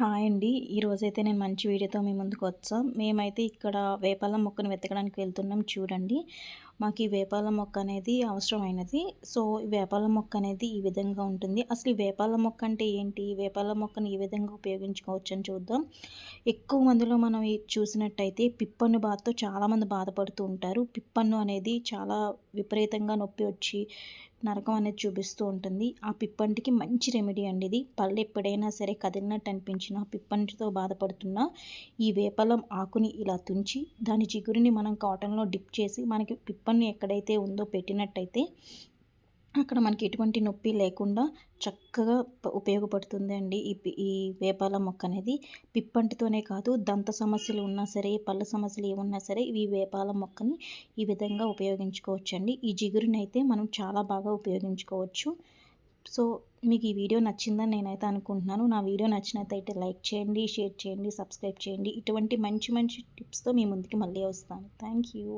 Hi అండి. ఈరోజైతే నేను మంచి వీడియోతో మీ ముందుకు వచ్చాం. మేమైతే ఇక్కడ వేపాల మొక్కను వెతకడానికి వెళ్తున్నాం చూడండి. మాకు ఈ వేపాల మొక్క అనేది అవసరమైనది. సో ఈ వేపాల మొక్క అనేది ఈ విధంగా ఉంటుంది. అసలు ఈ వేపాల మొక్క అంటే ఏంటి? వేపాల మొక్కను ఏ విధంగా ఉపయోగించుకోవచ్చు అని చూద్దాం. ఎక్కువ మందిలో మనం చూసినట్టయితే పిప్పన్ను బాధతో చాలామంది బాధపడుతూ ఉంటారు. పిప్పన్ను అనేది చాలా విపరీతంగా నొప్పి వచ్చి నరకం అనేది చూపిస్తూ ఉంటుంది. ఆ పిప్పంటికి మంచి రెమెడీ అండి ఇది. పళ్ళు ఎప్పుడైనా సరే కదిలినట్టు అనిపించిన పిప్పంటితో బాధపడుతున్న ఈ వేపలం ఆకుని ఇలా తుంచి దాని చిగురిని మనం కాటన్లో డిప్ చేసి మనకి పిప్పని ఎక్కడైతే ఉందో పెట్టినట్టయితే అక్కడ మనకి ఎటువంటి నొప్పి లేకుండా చక్కగా ఉపయోగపడుతుంది అండి ఈ ఈ వేపాల మొక్క అనేది. పిప్పంటితోనే కాదు దంత సమస్యలు ఉన్నా సరే పళ్ళ సమస్యలు ఏమున్నా సరే ఈ వేపాల మొక్కని ఈ విధంగా ఉపయోగించుకోవచ్చు అండి ఈ జిగురునైతే మనం చాలా బాగా ఉపయోగించుకోవచ్చు. సో మీకు ఈ వీడియో నచ్చిందని నేనైతే అనుకుంటున్నాను. నా వీడియో నచ్చినట్టయితే లైక్ చేయండి షేర్ చేయండి సబ్స్క్రైబ్ చేయండి. ఇటువంటి మంచి మంచి టిప్స్తో మీ ముందుకి మళ్ళీ వస్తాను. Thank you.